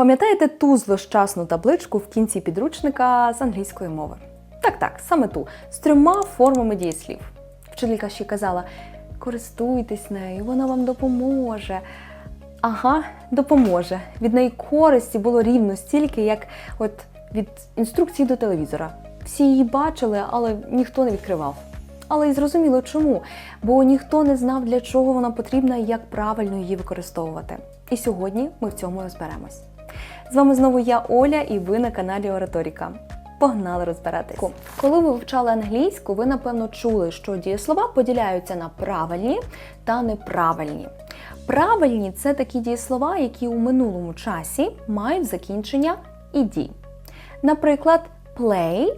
Пам'ятаєте ту злощасну табличку в кінці підручника з англійської мови? Так, так, саме ту з трьома формами дієслів. Вчителька ще казала: користуйтесь нею, вона вам допоможе. Ага, допоможе. Від неї користі було рівно стільки, як от від інструкції до телевізора. Всі її бачили, але ніхто не відкривав. Але й зрозуміло чому, бо ніхто не знав, для чого вона потрібна і як правильно її використовувати. І сьогодні ми в цьому розберемось. З вами знову я Оля, і ви на каналі Ораторіка. Погнали розбиратись. Коли ви вивчали англійську, ви напевно чули, що дієслова поділяються на правильні та неправильні. Правильні це такі дієслова, які у минулому часі мають закінчення «іді». Наприклад, play,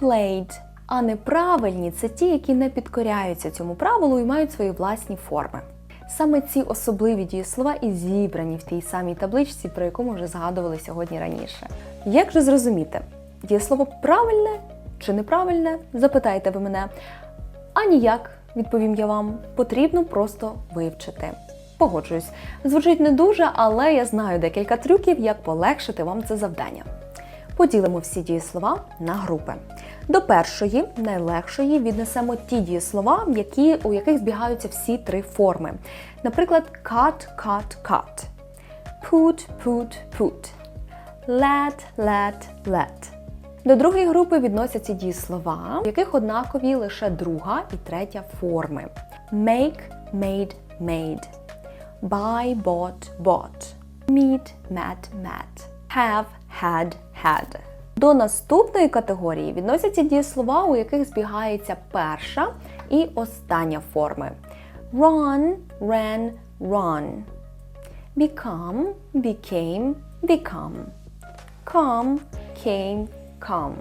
played. А неправильні це ті, які не підкоряються цьому правилу і мають свої власні форми. Саме ці особливі дієслова і зібрані в тій самій табличці, про яку ми вже згадували сьогодні раніше. Як же зрозуміти, дієслово правильне чи неправильне? Запитайте ви мене. А ніяк, відповім я вам, потрібно просто вивчити. Погоджуюсь, звучить не дуже, але я знаю декілька трюків, як полегшити вам це завдання. Поділимо всі дієслова на групи. До першої, найлегшої, віднесемо ті дієслова, які, у яких збігаються всі три форми. Наприклад, cut, cut, cut. Put, put, put. Let, let, let. До другої групи відносяться дієслова, в яких однакові лише друга і третя форми. Make, made, made. Buy, bought, bought. Meet, met, met. Have, had, had. До наступної категорії відносяться дієслова, у яких збігається перша і остання форми. Run, ran, run. Become, became, become. Come, came, come.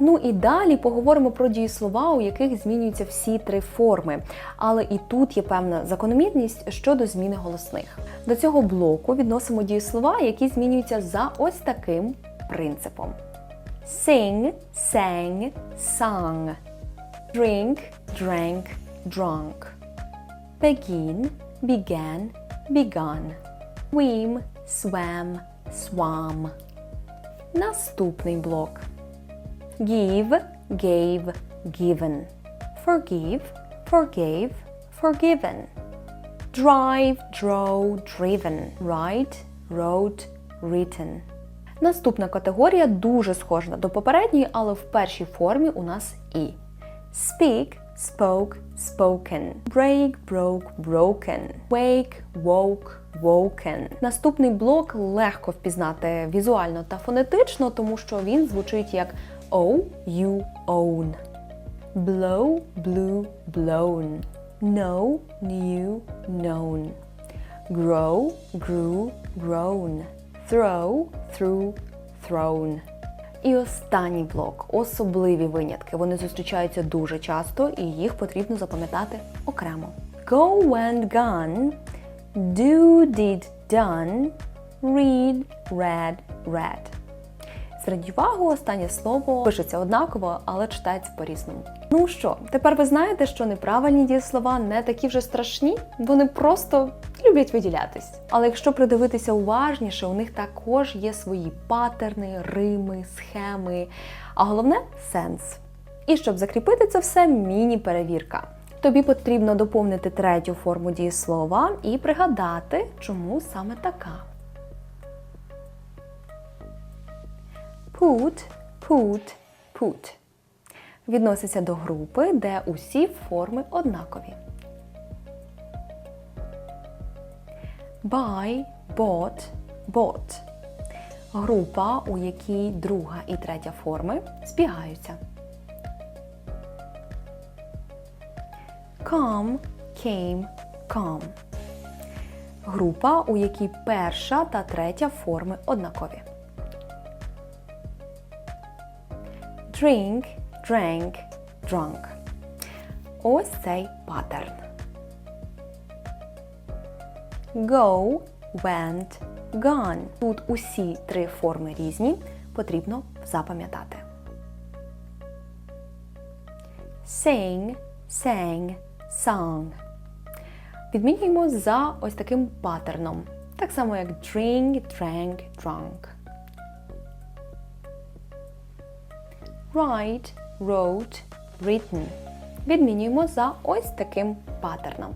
Ну і далі поговоримо про дієслова, у яких змінюються всі три форми. Але і тут є певна закономірність щодо зміни голосних. До цього блоку відносимо дієслова, які змінюються за ось таким принципом: sing, sang, sung, drink, drank, drunk, begin, began, begun, swim, swam, swam. Наступний блок. Give, gave, given. Forgive, forgave, forgiven. Drive, drove, driven. Write, wrote, written. Наступна категорія дуже схожа до попередньої, але в першій формі у нас і. Speak, spoke, spoken. Break, broke, broken. Wake, woke, woken. Наступний блок легко впізнати візуально та фонетично, тому що він звучить як O, you, own. Blow, blew, blown. Know, knew, known. Grow, grew, grown. Throw, threw, thrown. І останній блок особливі винятки. Вони зустрічаються дуже часто, і їх потрібно запам'ятати окремо. Go, went, gone. Do, did, done. Read, read, read. Зверніть увагу, останнє слово пишеться однаково, але читається по-різному. Ну що, тепер ви знаєте, що неправильні дієслова не такі вже страшні, вони просто люблять виділятись. Але якщо придивитися уважніше, у них також є свої патерни, рими, схеми, а головне сенс. І щоб закріпити це все, міні-перевірка. Тобі потрібно доповнити третю форму дієслова і пригадати, чому саме така. Put, put, put. Відноситься до групи, де усі форми однакові. Buy, bought, bought. Група, у якій друга і третя форми збігаються. Come, came, come. Група, у якій перша та третя форми однакові. Drink, drank, drunk. Ось цей паттерн. Go, went, gone. Тут усі три форми різні, потрібно запам'ятати. Sing, sang, sung. Відмінюємо за ось таким паттерном. так само як drink, drank, drunk. Write, wrote, written. Відмінюємо за ось таким паттерном.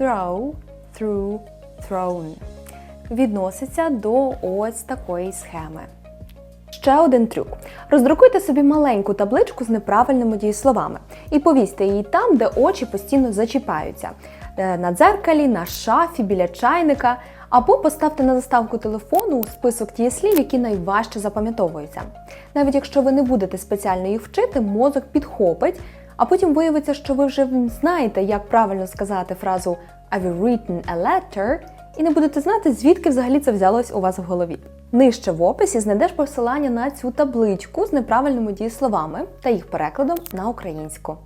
Throw, threw, thrown. Відноситься до ось такої схеми. Ще один трюк. Роздрукуйте собі маленьку табличку з неправильними дієсловами і повісьте її там, де очі постійно зачіпаються. Е, На дзеркалі, на шафі, біля чайника. Або поставте на заставку телефону список дієслів, які найважче запам'ятовуються. Навіть якщо ви не будете спеціально їх вчити, мозок підхопить, а потім виявиться, що ви вже знаєте, як правильно сказати фразу I've written a letter, і не будете знати, звідки взагалі це взялось у вас в голові. Нижче в описі знайдеш посилання на цю табличку з неправильними дієсловами та їх перекладом на українську.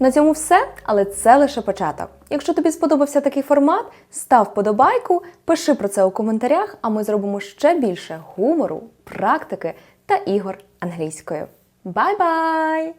На цьому все, але це лише початок. Якщо тобі сподобався такий формат, став подобайку, пиши про це у коментарях, а ми зробимо ще більше гумору, практики та ігор англійською. Бай-бай!